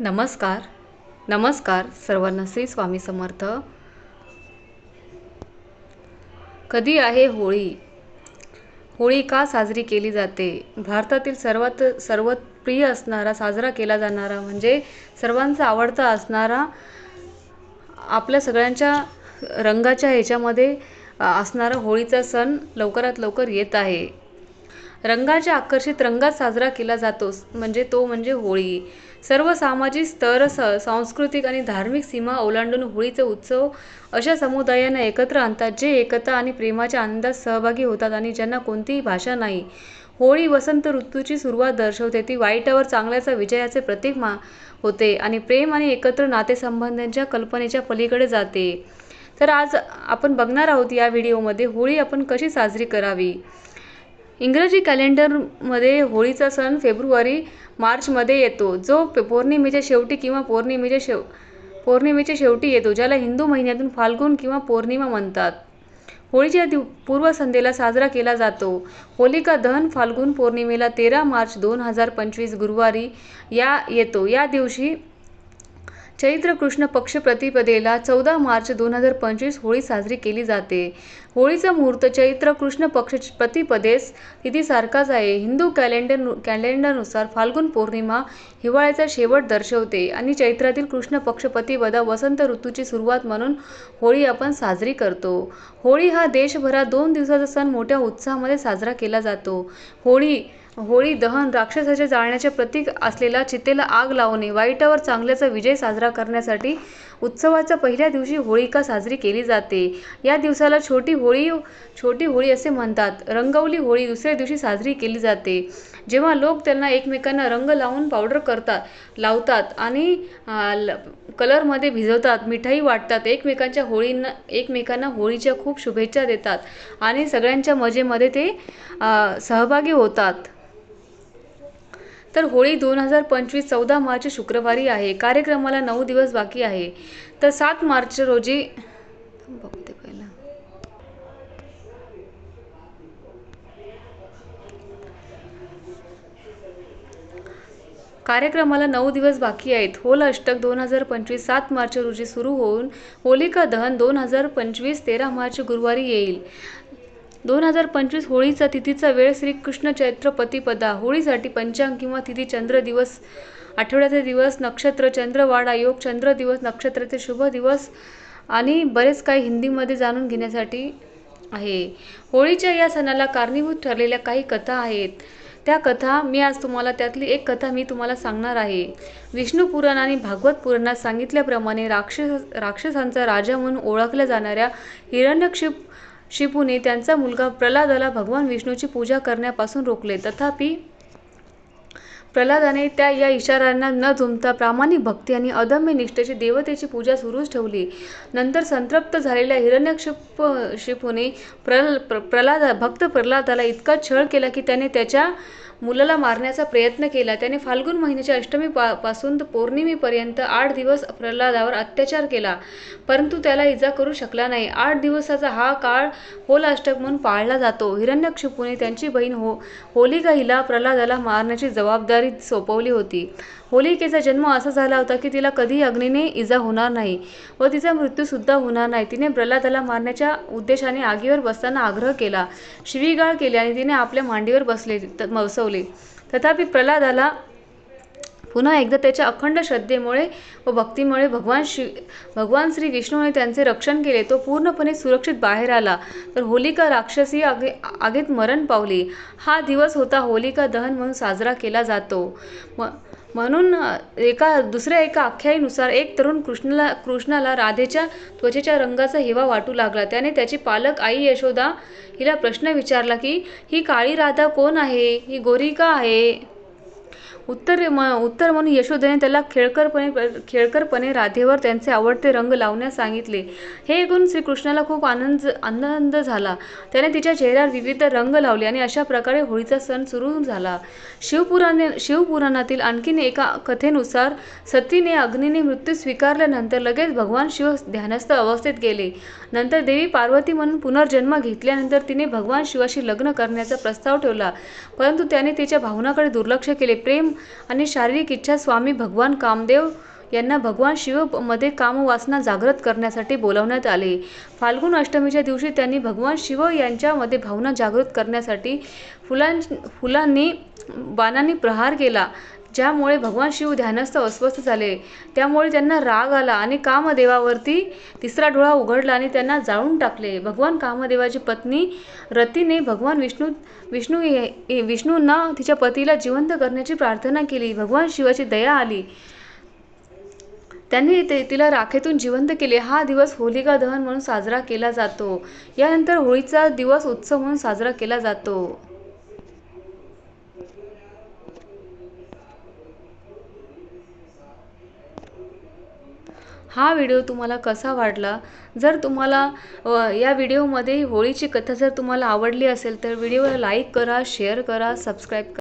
नमस्कार. नमस्कार सर्वांना श्री स्वामी समर्थ. कधी आहे होळी? होळी का साजरी केली जाते? भारतातील सर्वात सर्वात प्रिय असणारा साजरा केला जाणारा म्हणजे सर्वांचा आवडता असणारा आपल्या सगळ्यांच्या रंगाच्या ह्याच्यामध्ये असणारा होळीचा सण लवकरात लवकर येत आहे. रंगाच्या आकर्षित रंगात साजरा केला जातो. म्हणजे तो म्हणजे होळी. सर्व सामाजिक स्तर स सांस्कृतिक आणि धार्मिक सीमा ओलांडून होळीचे उत्सव अशा समुदायांना एकत्र आणतात जे एकता आणि प्रेमाच्या आनंदात सहभागी होतात आणि ज्यांना कोणतीही भाषा नाही. होळी वसंत ऋतूची सुरुवात दर्शवते. ती वाईटावर चांगल्याचा विजयाचे प्रतीक मा होते आणि प्रेम आणि एकत्र नातेसंबंधांच्या कल्पनेच्या पलीकडे जाते. तर आज आपण बघणार आहोत या व्हिडिओमध्ये होळी आपण कशी साजरी करावी? इंग्रजी कॅलेंडरमध्ये होळीचा सण फेब्रुवारी मार्चमध्ये येतो जो प पौर्णिमेच्या शेवटी किंवा पौर्णिमेच्या शेव पौर्णिमेच्या शेवटी येतो ज्याला हिंदू महिन्यातून फाल्गुन किंवा पौर्णिमा म्हणतात. होळीच्या दिव पूर्वसंध्येला साजरा केला जातो. होलिका दहन फाल्गुन पौर्णिमेला तेरा मार्च दोन हजार पंचवीस गुरुवारी या येतो. या दिवशी चैत्र कृष्ण पक्ष प्रतिपदेला चौदा मार्च दोन हजार पंचवीस होळी साजरी केली जाते. होळीचा मुहूर्त चैत्र कृष्ण पक्ष प्रतिपदेस तिथीसारखाच आहे. हिंदू कॅलेंडर कॅलेंडरनुसार फाल्गुन पौर्णिमा हिवाळ्याचा शेवट दर्शवते आणि चैत्रातील कृष्ण पक्ष प्रतिपदा वसंत ऋतूची सुरुवात म्हणून होळी आपण साजरी करतो. होळी हा देशभरात दोन दिवसाचा सण मोठ्या उत्साहामध्ये साजरा केला जातो. होळी होळी दहन राक्षसाच्या जाळण्याचे प्रतीक असलेला चितेला आग लावणे वाईटावर चांगल्याचा विजय साजरा करण्यासाठी उत्सवाच्या पहिल्या दिवशी होळिका साजरी केली जाते. या दिवसाला छोटी होळी छोटी होळी असे म्हणतात. रंगवली होळी दुसऱ्या दिवशी साजरी केली जाते. जेव्हा लोक त्यांना एकमेकांना रंग लावून पावडर करतात लावतात आणि ल- कलरमध्ये भिजवतात मिठाई वाटतात एकमेकांच्या होळींना एकमेकांना होळीच्या खूप शुभेच्छा देतात आणि सगळ्यांच्या मजेमध्ये ते सहभागी होतात. तर होळी दोन हजार पंचवीस चौदा मार्च शुक्रवारी आहे. कार्यक्रमाला नऊ दिवस बाकी आहे. तर सात मार्च रोजी बघते पहिला. कार्यक्रमाला नऊ दिवस बाकी आहेत. होल अष्टक दोन हजार पंचवीस सात मार्च रोजी सुरू होऊन होलिका दहन दोन हजार पंचवीस तेरा मार्च गुरुवारी येईल. दोन हजार पंचवीस होळीचा तिथीचा वेळ श्रीकृष्ण चैत्र प्रतिपदा होळीसाठी पंचांग किंवा तिथी चंद्र दिवस आठवड्याचे दिवस नक्षत्र चंद्रवाडा योग चंद्र दिवस नक्षत्राचे शुभ दिवस आणि बरेच काही हिंदीमध्ये जाणून घेण्यासाठी आहे. होळीच्या या सणाला कारणीभूत ठरलेल्या काही कथा आहेत. त्या कथा मी आज तुम्हाला त्यातली एक कथा मी तुम्हाला सांगणार आहे. विष्णू पुराण आणि भागवत पुराणात सांगितल्याप्रमाणे राक्षस राक्षसांचा राजा म्हणून ओळखल्या जाणाऱ्या हिरण्यक्षिप शिपूने त्यांचा मुलगा प्रल्हादाला भगवान विष्णूची पूजा करण्यापासून रोखले. तथापि प्रल्हादाने त्या या इशाऱ्यांना न जुमता प्रामाणिक भक्ती आणि अदम्य निष्ठेची देवतेची पूजा सुरूच ठेवली. नंतर संतृप्त झालेल्या हिरण्यक्षिप शिपूने प्रल प्र प्रल्हादा भक्त प्रल्हादाला इतका छळ केला की त्याने त्याच्या मुलाला मारण्याचा प्रयत्न केला. त्याने फाल्गुन महिन्याच्या अष्टमी पा पासून पौर्णिमेपर्यंत आठ दिवस प्रल्हादावर अत्याचार केला. परंतु त्याला इजा करू शकला नाही. आठ दिवसाचा हा काळ होलाष्टक म्हणून पाळला जातो. हिरण्यक्षिपूने त्यांची बहीण हो होलिका हिला प्रल्हादाला मारण्याची जबाबदारी सोपवली होती. होलिकेचा जन्म असा झाला होता की तिला कधीही अग्नीने इजा होणार नाही व तिचा मृत्यूसुद्धा होणार नाही. तिने प्रल्हादाला मारण्याच्या उद्देशाने आगीवर बसताना आग्रह केला. शिवीगाळ केली आणि तिने आपल्या मांडीवर बसले त- बसवले तथापि प्रल्हादाला पुन्हा एकदा त्याच्या अखंड श्रद्धेमुळे व भक्तीमुळे भगवान श्री भगवान श्री विष्णूने त्यांचे रक्षण केले तो पूर्णपणे सुरक्षित बाहेर आला. तर होलिका राक्षसी आगे आगीत मरण पावली. हा दिवस होता होलिका दहन म्हणून साजरा केला जातो. म म्हणून एका दुसऱ्या एका आख्यायीनुसार एक तरुण कृष्णाला कृष्णाला राधेच्या त्वचेच्या रंगाचा हिवा वाटू लागला. त्याने त्याची पालक आई यशोदा हिला प्रश्न विचारला की ही काळी राधा कोण आहे? ही गोरी का आहे? उत्तर म उत्तर म्हणून यशोदेने त्याला खेळकरपणे खेळकरपणे राधेवर त्यांचे आवडते रंग लावण्यास सांगितले. हे ऐकून श्रीकृष्णाला खूप आनंद आनंद झाला. त्याने तिच्या चेहऱ्यावर विविध रंग लावले आणि अशा प्रकारे होळीचा सण सुरू झाला. शिवपुराणे शिवपुराणातील आणखीन एका कथेनुसार सतीने अग्नीने मृत्यू स्वीकारल्यानंतर लगेच भगवान शिव ध्यानस्थ अवस्थेत गेले. नंतर देवी पार्वती म्हणून पुनर्जन्म घेतल्यानंतर तिने भगवान शिवाशी लग्न करण्याचा प्रस्ताव ठेवला. परंतु त्याने तिच्या भावनाकडे दुर्लक्ष केले. प्रेम प्रेम आणि शारीरिक इच्छा स्वामी भगवान कामदेव यांना भगवान शिवमध्ये कामवासना जागृत करण्यासाठी बोलावण्यात आले. फाल्गुन अष्टमीच्या दिवशी त्यांनी भगवान शिव यांच्यामध्ये भावना जागृत करण्यासाठी फुलां फुलांनी बाणांनी प्रहार केला. ज्यामुळे भगवान शिव ध्यानस्थ अस्वस्थ झाले. त्यामुळे त्यांना राग आला आणि कामदेवावरती तिसरा डोळा उघडला आणि त्यांना जाळून टाकले. भगवान कामदेवाची पत्नी रतीने भगवान विष्णू विष्णू हे- विष्णूंना तिच्या पतीला जिवंत करण्याची प्रार्थना केली. भगवान शिवाची दया आली. त्यांनी ते तिला राखेतून जिवंत केले. हा दिवस होलिका दहन म्हणून साजरा केला जातो. यानंतर होळीचा दिवस उत्सव म्हणून साजरा केला जातो. हा व्हिडिओ तुम्हाला कसा वाटला? जर तुम्हाला या व्हिडिओमध्ये होळीची कथा जर तुम्हाला आवडली असेल तर व्हिडिओला लाईक करा शेअर करा सबस्क्राईब करा.